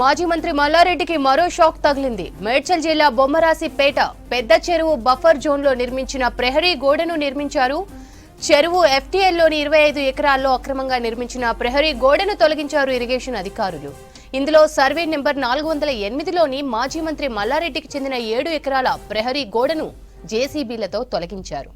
మాజీ మంత్రి మల్లారెడ్డికి మరో షాక్ తగిలింది. మేడ్చల్ జిల్లా బొమ్మరాసిపేట పెద్ద చెరువు బఫర్ జోన్లో నిర్మించిన ప్రహరీ గోడను నిర్మించారు. చెరువు ఎఫ్టీఎల్లోని ఇరవై ఐదు ఎకరాల్లో అక్రమంగా నిర్మించిన ప్రహరీ గోడను తొలగించారు ఇరిగేషన్ అధికారులు. ఇందులో సర్వే నెంబర్ నాలుగు వందల ఎనిమిదిలోని మాజీ మంత్రి మల్లారెడ్డికి చెందిన ఏడు ఎకరాల ప్రహరీ గోడను జేసీబీలతో తొలగించారు.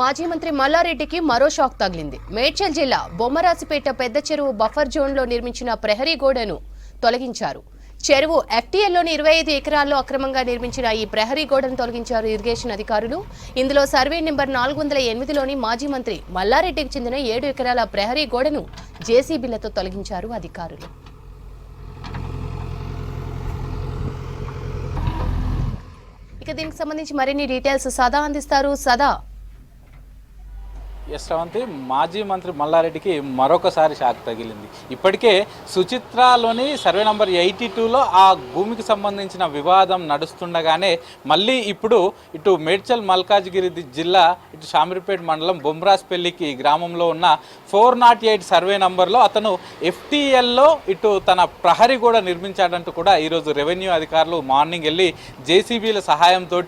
మాజీ మంత్రి మల్లారెడ్డికి మరో షాక్ తగిలింది. మేడ్చల్ జిల్లా బొమ్మరాసిపేట పెద్ద చెరువు బఫర్ జోన్లో నిర్మించిన ప్రహరీ గోడను తొలగించారు. చెరువు ఎఫ్టీఎల్లోని ఇరవై ఐదు ఎకరాల్లో అక్రమంగా నిర్మించిన ఈ ప్రహరీ గోడను తొలగించారు ఇరిగేషన్ అధికారులు. ఇందులో సర్వే నెంబర్ నాలుగు వందల ఎనిమిదిలోని మాజీ మంత్రి మల్లారెడ్డికి చెందిన ఏడు ఎకరాల ప్రహరీ గోడను జేసీబీలతో తొలగించారు అధికారులు. ఇక దీనికి సంబంధించి మరిన్ని డీటెయిల్స్ సదా అందిస్తారు. సదా ఎస్ రవంతి మాజీ మంత్రి మల్లారెడ్డికి మరొకసారి షాక్ తగిలింది. ఇప్పటికే సుచిత్రలోని సర్వే నంబర్ ఎయిటీ టూలో ఆ భూమికి సంబంధించిన వివాదం నడుస్తుండగానే మళ్ళీ ఇప్పుడు ఇటు మేడ్చల్ మల్కాజ్గిరి జిల్లా ఇటు షామీర్పేట మండలం బొమ్రాస్పెల్లికి గ్రామంలో ఉన్న ఫోర్ నాట్ ఎయిట్ సర్వే నంబర్లో అతను ఎఫ్టీఎల్లో ఇటు తన ప్రహరీ కూడా నిర్మించాడంటూ కూడా ఈరోజు రెవెన్యూ అధికారులు మార్నింగ్ వెళ్ళి జేసీబీల సహాయంతో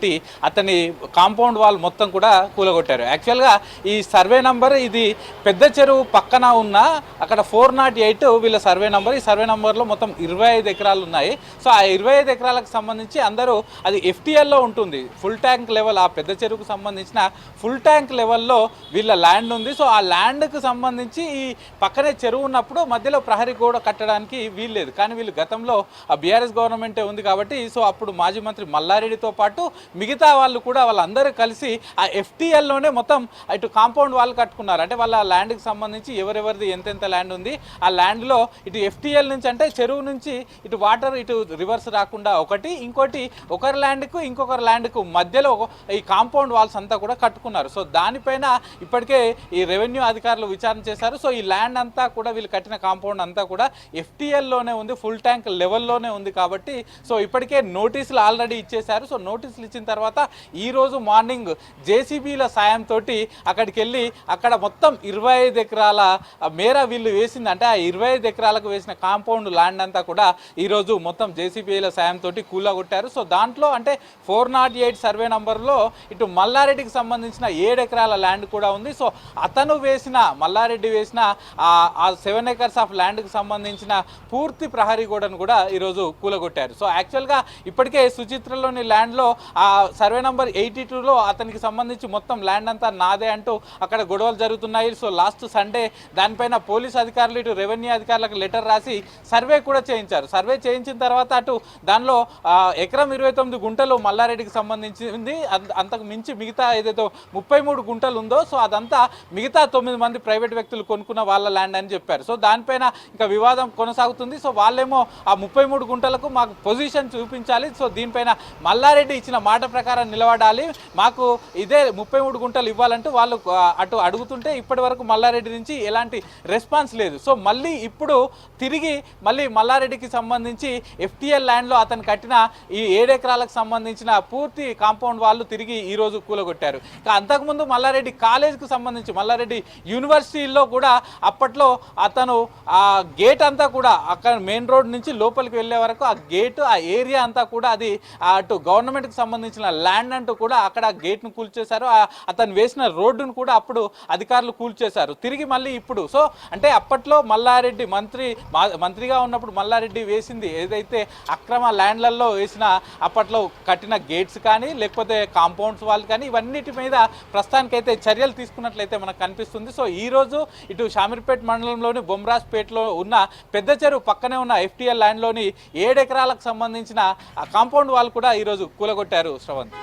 అతని కాంపౌండ్ వాల్ మొత్తం కూడా కూలగొట్టారు. యాక్చువల్గా ఈ సర్వే సర్వే నంబర్ ఇది పెద్ద చెరువు పక్కన ఉన్న అక్కడ ఫోర్ నాట్ ఎయిట్ వీళ్ళ సర్వే నంబర్. ఈ సర్వే నంబర్లో మొత్తం ఇరవై ఐదు ఎకరాలు ఉన్నాయి. సో ఆ ఇరవై ఐదు ఎకరాలకు సంబంధించి అందరూ అది ఎఫ్టీఎల్లో ఉంటుంది. ఫుల్ ట్యాంక్ లెవెల్ ఆ పెద్ద చెరువుకు సంబంధించిన ఫుల్ ట్యాంక్ లెవెల్లో వీళ్ళ ల్యాండ్ ఉంది. సో ఆ ల్యాండ్కు సంబంధించి ఈ పక్కనే చెరువు ఉన్నప్పుడు మధ్యలో ప్రహరీ గోడ కట్టడానికి వీల్లేదు కానీ వీళ్ళు గతంలో ఆ బీఆర్ఎస్ గవర్నమెంటే ఉంది కాబట్టి సో అప్పుడు మాజీ మంత్రి మల్లారెడ్డితో పాటు మిగతా వాళ్ళు కూడా వాళ్ళందరూ కలిసి ఆ ఎఫ్టీఎల్లోనే మొత్తం ఇటు కాంపౌండ్ వాళ్ళు కట్టుకున్నారు. అంటే వాళ్ళ ల్యాండ్కి సంబంధించి ఎవరెవరిది ఎంతెంత ల్యాండ్ ఉంది ఆ ల్యాండ్లో ఇటు ఎఫ్టీఎల్ నుంచి అంటే చెరువు నుంచి ఇటు వాటర్ ఇటు రివర్స్ రాకుండా ఒకటి ఇంకోటి ఒకరి ల్యాండ్కు ఇంకొకరి ల్యాండ్కు మధ్యలో ఈ కాంపౌండ్ వాల్స్ అంతా కూడా కట్టుకున్నారు. సో దానిపైన ఇప్పటికే ఈ రెవెన్యూ అధికారులు విచారణ చేశారు. సో ఈ ల్యాండ్ అంతా కూడా వీళ్ళు కట్టిన కాంపౌండ్ అంతా కూడా ఎఫ్టీఎల్లోనే ఉంది ఫుల్ ట్యాంక్ లెవెల్లోనే ఉంది కాబట్టి సో ఇప్పటికే నోటీసులు ఆల్రెడీ ఇచ్చేశారు. సో నోటీసులు ఇచ్చిన తర్వాత ఈరోజు మార్నింగ్ జేసీబీల సాయంతో అక్కడికి వెళ్ళి అక్కడ మొత్తం ఇరవై ఐదు ఎకరాల మేర వీళ్ళు వేసిందంటే ఆ ఇరవై ఐదు ఎకరాలకు వేసిన కాంపౌండ్ ల్యాండ్ అంతా కూడా ఈరోజు మొత్తం జేసీబీల సాయంతో కూలగొట్టారు సో దాంట్లో అంటే ఫోర్ నాట్ ఎయిట్ సర్వే నంబర్లో ఇటు మల్లారెడ్డికి సంబంధించిన ఏడు ఎకరాల ల్యాండ్ కూడా ఉంది. సో అతను వేసిన మల్లారెడ్డి వేసిన ఆ- ఆ సెవెన్ ఎకర్స్ ఆఫ్ ల్యాండ్కి సంబంధించిన పూర్తి ప్రహరీ గోడను కూడా ఈరోజు కూలగొట్టారు సో యాక్చువల్గా ఇప్పటికే సుచిత్రలోని ల్యాండ్లో ఆ సర్వే నంబర్ ఎయిటీ టూలో అతనికి సంబంధించి మొత్తం ల్యాండ్ అంతా నాదే అంటూ అక్కడ గొడవలు జరుగుతున్నాయి. సో లాస్ట్ సండే దానిపైన పోలీస్ అధికారులు ఇటు రెవెన్యూ అధికారులకు లెటర్ రాసి సర్వే కూడా చేయించారు. సర్వే చేయించిన తర్వాత అటు దానిలో ఎకరం ఇరవై తొమ్మిది గుంటలు మల్లారెడ్డికి సంబంధించింది. అంత- అంతకు మించి మిగతా ఏదైతే ముప్పై మూడు గుంటలు ఉందో సో అదంతా మిగతా తొమ్మిది మంది ప్రైవేట్ వ్యక్తులు కొనుక్కున్న వాళ్ళ ల్యాండ్ అని చెప్పారు. సో దానిపైన ఇంకా వివాదం కొనసాగుతుంది. సో వాళ్ళేమో ఆ ముప్పై మూడు గుంటలకు మాకు పొజిషన్ చూపించాలి. సో దీనిపైన మల్లారెడ్డి ఇచ్చిన మాట ప్రకారం నిలబడాలి. మాకు ఇదే ముప్పై మూడు గుంటలు ఇవ్వాలంటూ వాళ్ళు అటు అడుగుతుంటే ఇప్పటి వరకు మల్లారెడ్డి నుంచి ఎలాంటి రెస్పాన్స్ లేదు. సో మళ్ళీ ఇప్పుడు తిరిగి మళ్ళీ మల్లారెడ్డికి సంబంధించి ఎఫ్టీఎల్ ల్యాండ్లో అతను కట్టిన ఈ ఏడెకరాలకు సంబంధించిన పూర్తి కాంపౌండ్ వాళ్ళు తిరిగి ఈరోజు కూలగొట్టారు. ఇక అంతకుముందు మల్లారెడ్డి కాలేజ్కి సంబంధించి మల్లారెడ్డి యూనివర్సిటీలో కూడా అప్పట్లో అతను ఆ గేట్ అంతా కూడా అక్కడ మెయిన్ రోడ్ నుంచి లోపలికి వెళ్ళే వరకు ఆ గేట్ ఆ ఏరియా అంతా కూడా అది అటు గవర్నమెంట్కి సంబంధించిన ల్యాండ్ అంటూ కూడా అక్కడ గేట్ను కూల్చేశారు. ఆ అతను వేసిన రోడ్డును కూడా అప్పుడు అధికారులు కూల్చేశారు. తిరిగి మళ్ళీ ఇప్పుడు. సో అంటే అప్పట్లో మల్లారెడ్డి మంత్రి మా- మంత్రిగా ఉన్నప్పుడు మల్లారెడ్డి వేసింది ఏదైతే అక్రమ ల్యాండ్లలో వేసిన అప్పట్లో కట్టిన గేట్స్ కానీ లేకపోతే కాంపౌండ్స్ వాళ్ళు కానీ ఇవన్నిటి మీద ప్రస్తుతానికైతే చర్యలు తీసుకున్నట్లయితే మనకు కనిపిస్తుంది. సో ఈ రోజు ఇటు షామీర్పేట్ మండలంలోని బొమ్రాస్పేటలో ఉన్న పెద్ద చెరువు పక్కనే ఉన్న ఎఫ్టీఎల్ ల్యాండ్లోని ఏడెకరాలకు సంబంధించిన ఆ కాంపౌండ్ వాళ్ళు కూడా ఈరోజు కూలగొట్టారు శ్రవంత్.